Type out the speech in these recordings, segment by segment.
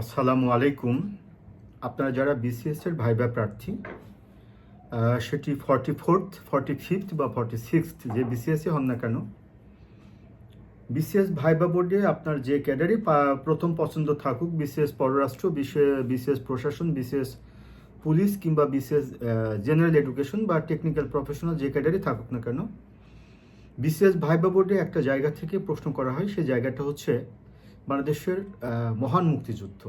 আসসালামু আলাইকুম। আপনারা যারা বিসিএস এর ভাইবা প্রার্থী সেটি ফর্টি ফোর্থ ফর্টি ফিফথ বা ফর্টি সিক্সথ যে বিসিএসে হন না কেন বিসিএস ভাইবা বোর্ডে আপনার যে ক্যাডারই প্রথম পছন্দ থাকুক বিসিএস পররাষ্ট্র বিসিএস প্রশাসন বিসিএস পুলিশ কিংবা বিসিএস জেনারেল এডুকেশন বা টেকনিক্যাল প্রফেশনাল যে ক্যাডারই থাকুক না কেন বিসিএস ভাইবা বোর্ডে একটা জায়গা থেকে প্রশ্ন করা হয়। সেই জায়গাটা হচ্ছে বাংলাদেশের মহান মুক্তিযুদ্ধ।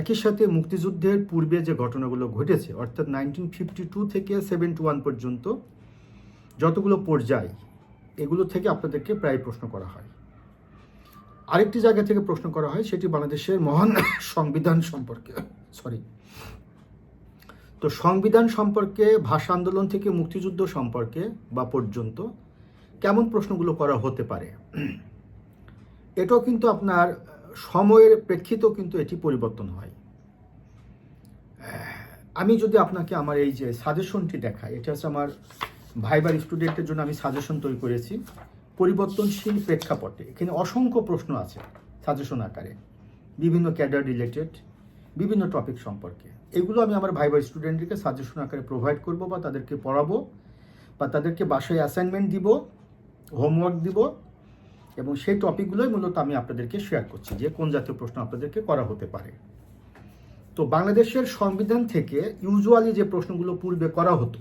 একই সাথে মুক্তিযুদ্ধের পূর্বে যে ঘটনাগুলো ঘটেছে, অর্থাৎ নাইনটিন ফিফটি টু থেকে সেভেন্টি ওয়ান পর্যন্ত যতগুলো পর্যায়, এগুলো থেকে আপনাদেরকে প্রায় প্রশ্ন করা হয়। আরেকটি জায়গা থেকে প্রশ্ন করা হয়, সেটি বাংলাদেশের মহান সংবিধান সম্পর্কে। সরি তো সংবিধান সম্পর্কে, ভাষা আন্দোলন থেকে মুক্তিযুদ্ধ সম্পর্কে বা পর্যন্ত কেমন প্রশ্নগুলো করা হতে পারে? এটাও কিন্তু আপনার সময়ের প্রেক্ষিতেও কিন্তু এটি পরিবর্তন হয়। আমি যদি আপনাকে আমার এই যে সাজেশনটি দেখাই, এটা হচ্ছে আমার ভাইবার স্টুডেন্টের জন্য আমি সাজেশন তৈরি করেছি। পরিবর্তনশীল প্রেক্ষাপটে, এখানে অসংখ্য প্রশ্ন আছে সাজেশন আকারে। বিভিন্ন ক্যাডার রিলেটেড বিভিন্ন টপিক সম্পর্কে। এগুলো আমি আমার ভাইবার স্টুডেন্টদেরকে সাজেশন আকারে প্রোভাইড করব বা তাদেরকে পড়াবো বা তাদেরকে বাসায় অ্যাসাইনমেন্ট দিব হোমওয়ার্ক দিব এবং সেই টপিকগুলোই মূলত আমি আপনাদেরকে শেয়ার করছি যে কোন জাতীয় প্রশ্ন আপনাদেরকে করা হতে পারে। তো বাংলাদেশের সংবিধান থেকে ইউজুয়ালি যে প্রশ্নগুলো পূর্বে করা হতো,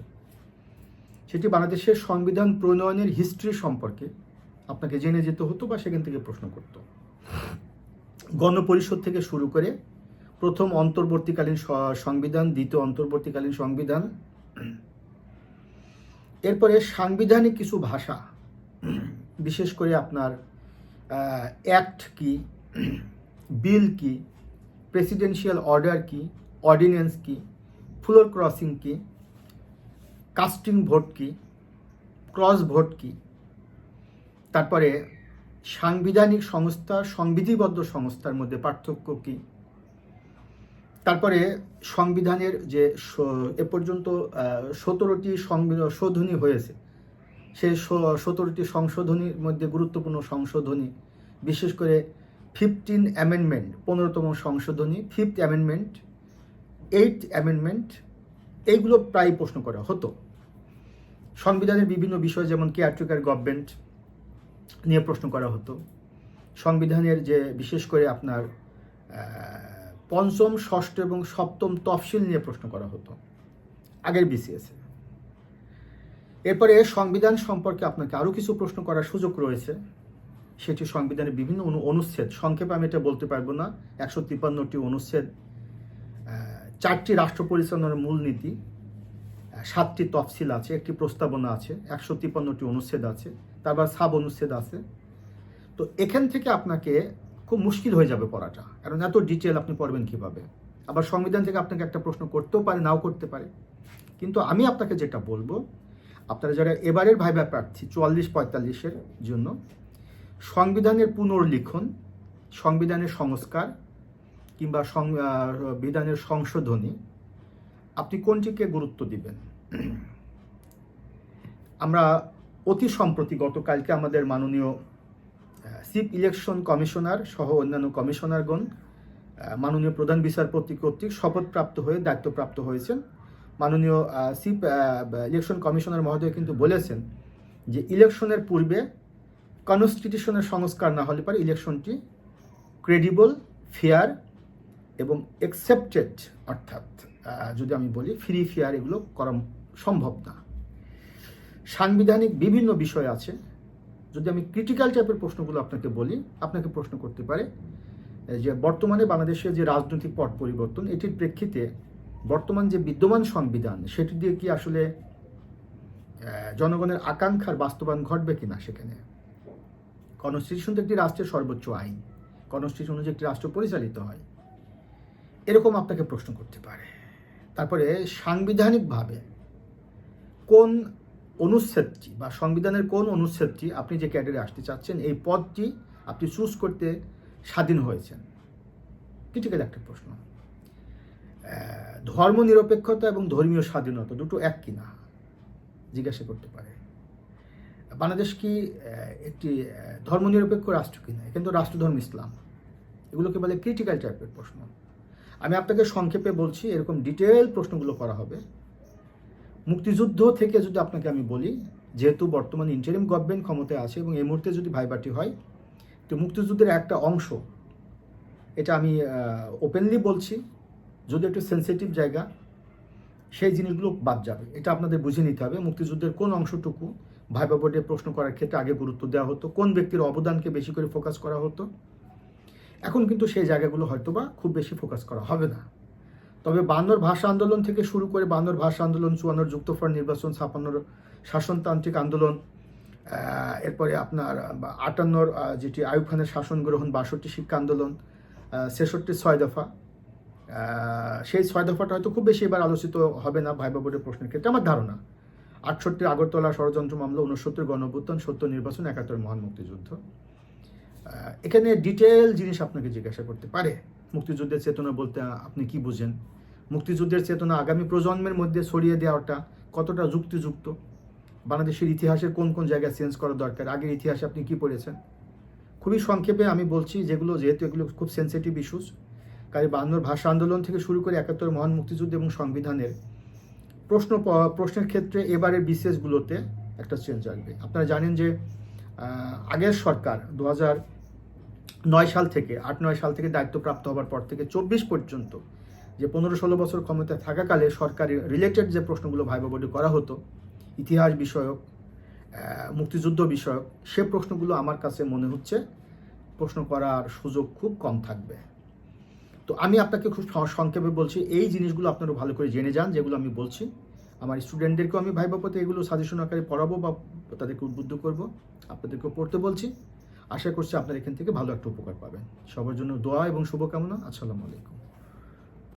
সেটি বাংলাদেশের সংবিধান প্রণয়নের হিস্ট্রি সম্পর্কে আপনাকে জেনে যেতে হতো বা সেখান থেকে প্রশ্ন করত। গণপরিষদ থেকে শুরু করে প্রথম অন্তর্বর্তীকালীন সংবিধান, দ্বিতীয় অন্তর্বর্তীকালীন সংবিধান, এরপরে সাংবিধানিক কিছু ভাষা বিশেষ করে আপনার অ্যাক্ট কি বিল কি প্রেসিডেন্সিয়াল অর্ডার কি অর্ডিন্যান্স কি ফ্লোর ক্রসিং কি কাস্টিং ভোট কি ক্রস ভোট কি, তারপরে সাংবিধানিক সংস্থা, সংবিধিবদ্ধ সংস্থার মধ্যে পার্থক্য কি, তারপরে সংবিধানের যে এ পর্যন্ত সতেরোটি সংবিধান শোধনী হয়েছে। সেই সতেরোটি সংশোধনীর মধ্যে গুরুত্বপূর্ণ সংশোধনী, বিশেষ করে ফিফটিন অ্যামেন্ডমেন্ট, পনেরোতম সংশোধনী, ফিফথ অ্যামেন্ডমেন্ট এইট অ্যামেন্ডমেন্ট, এইগুলো প্রায় প্রশ্ন করা হতো। সংবিধানের বিভিন্ন বিষয় যেমন কেয়ারটেকার গভর্নমেন্ট নিয়ে প্রশ্ন করা হতো। সংবিধানের যে বিশেষ করে আপনার পঞ্চম, ষষ্ঠ এবং সপ্তম তফসিল নিয়ে প্রশ্ন করা হতো। আগের বিসিএসে এরপরে সংবিধান সম্পর্কে আপনাকে আরও কিছু প্রশ্ন করার সুযোগ রয়েছে। সেটি সংবিধানের বিভিন্ন অনু অনুচ্ছেদ। সংক্ষেপে আমি এটা বলতে পারব না। একশো তিপ্পান্নটি অনুচ্ছেদ চারটি রাষ্ট্র পরিচালনার মূলনীতি সাতটি তফসিল আছে, একটি প্রস্তাবনা আছে, একশো তিপ্পান্নটি অনুচ্ছেদ আছে, তারপর সাব অনুচ্ছেদ আছে। তো এখান থেকে আপনাকে খুব মুশকিল হয়ে যাবে পড়াটা। কারণ এত ডিটেল আপনি পড়বেন কীভাবে? আবার সংবিধান থেকে আপনাকে একটা প্রশ্ন করতেও পারে, নাও করতে পারে। কিন্তু আমি আপনাকে যেটা বলব আপনারা যারা এবারের ভাইবা প্রার্থী, চুয়াল্লিশ পঁয়তাল্লিশের জন্য, সংবিধানের পুনর্লিখন, সংবিধানের সংস্কার কিংবা সংবিধানের সংশোধনী, আপনি কোনটিকে গুরুত্ব দিবেন? আমরা অতি সম্প্রতি গতকালকে আমাদের মাননীয় চিফ ইলেকশন কমিশনার সহ অন্যান্য কমিশনারগণ মাননীয় প্রধান বিচারপতি কর্তৃক শপথপ্রাপ্ত হয়ে দায়িত্বপ্রাপ্ত হয়েছেন। মাননীয় চিফ ইলেকশন কমিশনার মহোদয় কিন্তু বলেছেন যে ইলেকশনের পূর্বে কনস্টিটিউশনের সংস্কার না হলে পরে ইলেকশনটি ক্রেডিবল ফেয়ার এবং একসেপ্টেড অর্থাৎ যদি আমি বলি ফ্রি ফেয়ার এগুলো করা সম্ভব না। সাংবিধানিক বিভিন্ন বিষয় আছে। যদি আমি ক্রিটিক্যাল টাইপের প্রশ্নগুলো আপনাকে বলি, আপনাকে প্রশ্ন করতে পারে যে বর্তমানে বাংলাদেশের যে রাজনৈতিক পট পরিবর্তন, এটির প্রেক্ষিতে বর্তমান যে বিদ্যমান সংবিধান, সেটি দিয়ে কি আসলে জনগণের আকাঙ্ক্ষার বাস্তবায়ন ঘটবে কিনা সেখানে? কনস্টিটিউশন তো একটি রাষ্ট্রের সর্বোচ্চ আইন। কনস্টিটিউশন অনুযায়ী একটি রাষ্ট্র পরিচালিত হয়। এরকম আপনাকে প্রশ্ন করতে পারে। তারপরে, সাংবিধানিকভাবে কোন অনুচ্ছেদটি বা সংবিধানের কোন অনুচ্ছেদটি আপনি যে ক্যাডারে আসতে চাচ্ছেন, এই পদটি আপনি চুজ করতে স্বাধীন হয়েছেন? ক্রিটিক্যাল একটা প্রশ্ন। ধর্ম নিরপেক্ষতা এবং ধর্মীয় স্বাধীনতা দুটো এক কিনা? জিজ্ঞাসা করতে পারে। বাংলাদেশ কি একটি ধর্মনিরপেক্ষ রাষ্ট্র কিনা? কিন্তু রাষ্ট্রধর্ম ইসলাম। এগুলোকে বলে ক্রিটিক্যাল টাইপের প্রশ্ন। আমি আপনাকে সংক্ষেপে বলছি, এরকম ডিটেল প্রশ্নগুলো করা হবে। মুক্তিযুদ্ধ থেকে যদি আপনাকে আমি বলি, যেহেতু বর্তমানে ইন্টারিম গভর্নমেন্ট ক্ষমতায় আছে এবং এই মুহূর্তে যদি ভাইবাটি হয়, তো মুক্তিযুদ্ধের একটা অংশ, এটা আমি ওপেনলি বলছি। যদি একটু সেন্সিটিভ জায়গা, সেই জিনিসগুলো বাদ যাবে। এটা আপনাদের বুঝে নিতে হবে। মুক্তিযুদ্ধের কোন অংশটুকু ভাইবা বোর্ডে প্রশ্ন করার ক্ষেত্রে আগে গুরুত্ব দেওয়া হতো, কোন ব্যক্তির অবদানকে বেশি করে ফোকাস করা হতো। এখন কিন্তু সেই জায়গাগুলো হয়তোবা খুব বেশি ফোকাস করা হবে না। তবে বান্নর ভাষা আন্দোলন থেকে শুরু করে বান্নর ভাষা আন্দোলন, চুয়ান্নর যুক্তফ্রন্ট নির্বাচন ছাপান্নর শাসনতান্ত্রিক আন্দোলন এরপরে আপনার, বা আটান্নর যেটি আয়ুব খানের শাসন গ্রহণ বাষট্টি শিক্ষা আন্দোলন ছেষট্টি ছয় দফা সেই ছয় দফাটা হয়তো খুব বেশি এবার আলোচিত হবে না ভাইবা বোর্ডের প্রশ্নের ক্ষেত্রে, আমার ধারণা। আটষট্টি আগরতলা ষড়যন্ত্র মামলা উনসত্তর গণঅভ্যুত্থান সত্য নির্বাচন, একাত্তর মহান মুক্তিযুদ্ধ। এখানে ডিটেল জিনিস আপনাকে জিজ্ঞাসা করতে পারে। মুক্তিযুদ্ধের চেতনা বলতে আপনি কি বুঝেন? মুক্তিযুদ্ধের চেতনা আগামী প্রজন্মের মধ্যে ছড়িয়ে দেওয়াটা কতটা যুক্তিযুক্ত? বাংলাদেশের ইতিহাসের কোন কোন জায়গায় চেঞ্জ করা দরকার? আগের ইতিহাসে আপনি কি পড়েছেন? খুবই সংক্ষেপে আমি বলছি যেগুলো, যেহেতু এগুলো খুব সেন্সিটিভ ইস্যুস কাজে বান্নর ভাষা আন্দোলন থেকে শুরু করে একাত্তর মহান মুক্তিযুদ্ধ এবং সংবিধানের প্রশ্ন প্রশ্নের ক্ষেত্রে এবারের বিসিএসগুলোতে একটা চেঞ্জ আসবে। আপনারা জানেন যে আগের সরকার দু নয় সাল থেকে, আট নয় সাল থেকে দায়িত্বপ্রাপ্ত হওয়ার পর থেকে চব্বিশ পর্যন্ত যে পনেরো ষোলো বছর ক্ষমতায় থাকাকালে সরকারি রিলেটেড যে প্রশ্নগুলো ভাইবা বোর্ডে করা হতো, ইতিহাস বিষয়ক মুক্তিযুদ্ধ বিষয়ক, সে প্রশ্নগুলো আমার কাছে মনে হচ্ছে প্রশ্ন করার সুযোগ খুব কম থাকবে। তো আমি আপনাকে খুব সংক্ষেপে বলছি, এই জিনিসগুলো আপনারা ভালো করে জেনে যান, যেগুলো আমি বলছি। আমার স্টুডেন্টদেরকেও আমি ভাইবাপথে এগুলো সাজেশন আকারে পড়াবো বা তাদেরকে উদ্বুদ্ধ করব, আপনাদেরকেও পড়তে বলছি। আশা করছি আপনারা এখান থেকে ভালো একটা উপকার পাবেন। সবার জন্য দোয়া এবং শুভকামনা। আসসালামু আলাইকুম।